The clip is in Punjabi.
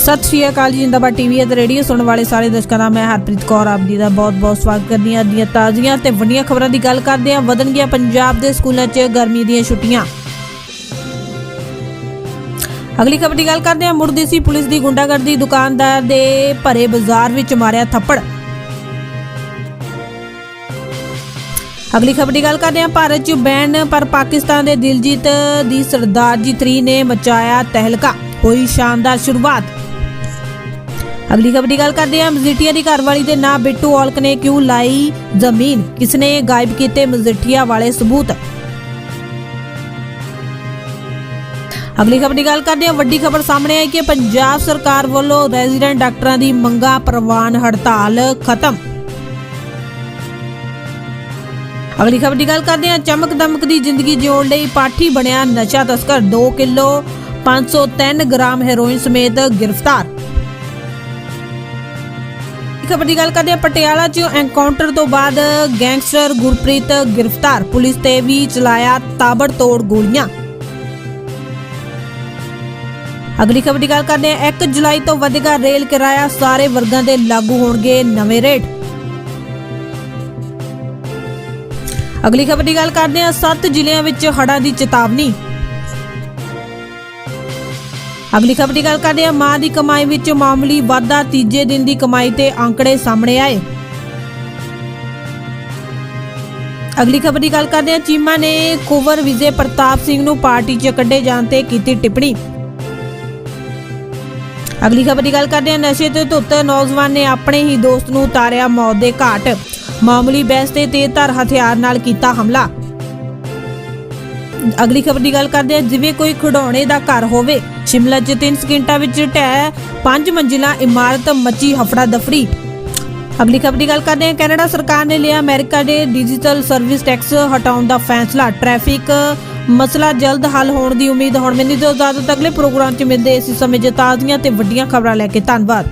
ਸਤਿ ਸ਼੍ਰੀ ਅਕਾਲ ਜੀ ਜਿੰਦਾਬਾਦ ਟੀਵੀ ਅਤੇ ਰੇਡੀਓ ਸੁਣਨ ਵਾਲੇ ਸਾਰੇ ਦਰਸ਼ਕਾਂ ਦਾ, ਮੈਂ ਹਰਪ੍ਰੀਤ ਕੌਰ ਆਪ ਜੀ ਦਾ ਬਹੁਤ-ਬਹੁਤ ਸਵਾਗਤ ਕਰਦੀ ਹਾਂ ਅੱਜ ਦੀਆਂ ਤਾਜ਼ੀਆਂ ਤੇ ਵੱਡੀਆਂ ਖਬਰਾਂ ਦੀ ਗੱਲ ਕਰਦੇ ਹਾਂ। ਵਧਣਗੀਆਂ ਪੰਜਾਬ ਦੇ ਸਕੂਲਾਂ 'ਚ ਗਰਮੀ ਦੀਆਂ ਛੁੱਟੀਆਂ। ਅਗਲੀ ਖਬਰ ਦੀ ਗੱਲ ਕਰਦੇ ਹਾਂ। ਮੁਰਦੀ ਪੁਲਿਸ ਦੀ ਗੁੰਡਾਗਰਦੀ, ਦੁਕਾਨਦਾਰ ਦੇ ਭਰੇ ਬਾਜ਼ਾਰ ਵਿੱਚ ਮਾਰਿਆ ਥੱਪੜ। ਅਗਲੀ ਖਬਰ ਦੀ ਗੱਲ ਕਰਦੇ ਹਾਂ। ਭਾਰਤ 'ਚ ਬੈਨ, ਪਰ ਪਾਕਿਸਤਾਨ ਦੇ ਦਿਲਜੀਤ ਦੀ ਸਰਦਾਰ ਜੀ 3 ਨੇ ਮਚਾਇਆ ਤਹਿਲਕਾ। ਹੋਈ ਸ਼ਾਨਦਾਰ ਸ਼ੁਰੂਆਤ। ਅਗਲੀ ਖਬਰ ਦੀ ਗੱਲ ਕਰਦੇ ਹਾਂ ਮਜੀਠੀਆ ਦੀ ਘਰਵਾਲੀ ਦੇ ਨਾਂ ਬਿੱਟੂ ਔਲਕ ਨੇ ਕਿਉਂ ਲਾਈ ਜ਼ਮੀਨ? ਕਿਸਨੇ ਗਾਇਬ ਕੀਤੇ ਮਜੀਠੀਆ ਵਾਲੇ ਸਬੂਤ? ਅਗਲੀ ਖਬਰ ਦੀ ਗੱਲ ਕਰਦੇ ਹਾਂ, ਵੱਡੀ ਖਬਰ ਸਾਹਮਣੇ ਆਈ ਕਿ ਪੰਜਾਬ ਸਰਕਾਰ ਵੱਲੋਂ ਰੈਜ਼ੀਡੈਂਟ ਡਾਕਟਰਾਂ ਦੀ ਮੰਗਾਂ ਪ੍ਰਵਾਨ ਹੜਤਾਲ ਖਤਮ। ਅਗਲੀ ਖਬਰ ਦੀ ਗੱਲ ਕਰਦੇ ਹਾਂ, ਚਮਕ ਦਮਕ ਦੀ ਜ਼ਿੰਦਗੀ ਜਿਉਣ ਲਈ ਪਾਠੀ ਬਣਿਆ ਨਸ਼ਾ ਤਸਕਰ 2 ਕਿਲੋ 503 ਗ੍ਰਾਮ ਹੈਰੋਇਨ ਸਮੇਤ ਗ੍ਰਿਫਤਾਰ। ਖਬਰ ਦੀ ਗੱਲ ਕਰਦੇ ਹਾਂ, ਪਟਿਆਲਾ 'ਚ ਐਨਕਾਊਂਟਰ ਤੋਂ ਬਾਅਦ ਗੈਂਗਸਟਰ ਗੁਰਪ੍ਰੀਤ ਗ੍ਰਿਫਤਾਰ। ਪੁਲਿਸ ਤੇ ਵੀ ਚਲਾਇਆ ਤਾਬੜਤੋੜ ਗੋਲੀਆਂ। ਅਗਲੀ ਖਬਰ ਦੀ ਗੱਲ ਕਰਦੇ ਹਾਂ 1 ਜੁਲਾਈ ਤੋਂ ਵਧੇਗਾ ਰੇਲ ਕਿਰਾਇਆ, ਸਾਰੇ ਵਰਗਾਂ ਦੇ ਲਾਗੂ ਹੋਣਗੇ ਨਵੇਂ ਰੇਟ। ਅਗਲੀ ਖਬਰ ਦੀ ਗੱਲ ਕਰਦੇ ਹਾਂ 7 ਜ਼ਿਲ੍ਹਿਆਂ ਵਿੱਚ ਹੜ੍ਹਾਂ ਦੀ ਚੇਤਾਵਨੀ। ਅਗਲੀ ਖਬਰ ਦੀ ਗੱਲ ਕਰਦੇ ਹਾਂ। ਮਾਂ ਦੀ ਕਮਾਈ ਵਿੱਚ ਮਾਮੂਲੀ ਵਾਧਾ ਤੀਜੇ ਦਿਨ ਦੀ ਕਮਾਈ ਤੇ ਆંકੜੇ ਸਾਹਮਣੇ ਆਏ। ਅਗਲੀ ਖਬਰ ਦੀ ਗੱਲ ਕਰਦੇ ਹਾਂ। ਚੀਮਾ ਨੇ ਕੁਵਰ ਵਿਜੇ ਪ੍ਰਤਾਪ ਸਿੰਘ ਨੂੰ ਪਾਰਟੀ 'ਚ ਕੱਢੇ ਜਾਣ ਤੇ ਕੀਤੀ ਟਿੱਪਣੀ। ਅਗਲੀ ਖਬਰ ਦੀ ਗੱਲ ਕਰਦੇ ਹਾਂ। ਨਸ਼ੇ ਤੇ ਧੁੱਤ, ਨੌਜਵਾਨ ਨੇ ਆਪਣੇ ਹੀ ਦੋਸਤ ਨੂੰ ਉਤਾਰਿਆ ਮੌਤ ਦੇ ਘਾਟ। ਮਾਮੂਲੀ ਬਹਿਸ ਤੇ ਤੇਜ਼ਧਾਰ ਹਥਿਆਰ ਨਾਲ ਕੀਤਾ ਹਮਲਾ। ਅਗਲੀ ਖਬਰ ਦੀ ਗੱਲ ਕਰਦੇ ਹਾਂ। ਜਿਵੇਂ ਕੋਈ ਖਿਡੌਣੇ ਦਾ ਘਰ ਹੋਵੇ, ਸ਼ਿਮਲਾ 'ਚ 3 ਸਕਿੰਟਾਂ ਵਿੱਚ ਢਹਿ ਪੰਜ ਮੰਜ਼ਿਲਾ ਇਮਾਰਤ ਮੱਚੀ ਹਫੜਾ ਦਫੜੀ। ਅਗਲੀ ਖਬਰ ਦੀ ਗੱਲ ਕਰਦੇ ਹਾਂ। ਕੈਨੇਡਾ ਸਰਕਾਰ ਨੇ ਲਿਆ ਅਮਰੀਕਾ ਦੇ ਡਿਜੀਟਲ ਸਰਵਿਸ ਟੈਕਸ ਹਟਾਉਣ ਦਾ ਫੈਸਲਾ। ਟ੍ਰੈਫਿਕ ਮਸਲਾ ਜਲਦ ਹੱਲ ਹੋਣ ਦੀ ਉਮੀਦ। ਹੁਣ ਮੈਨੂੰ ਦਿਓ ਇਜਾਜ਼ਤ ਅਗਲੇ ਪ੍ਰੋਗਰਾਮ 'ਚ ਮਿਲਦੇ ਇਸੇ ਸਮੇਂ ਜੇ ਤਾਜ਼ੀਆਂ ਤੇ ਵੱਡੀਆਂ ਖਬਰਾਂ ਲੈ ਕੇ ਧੰਨਵਾਦ।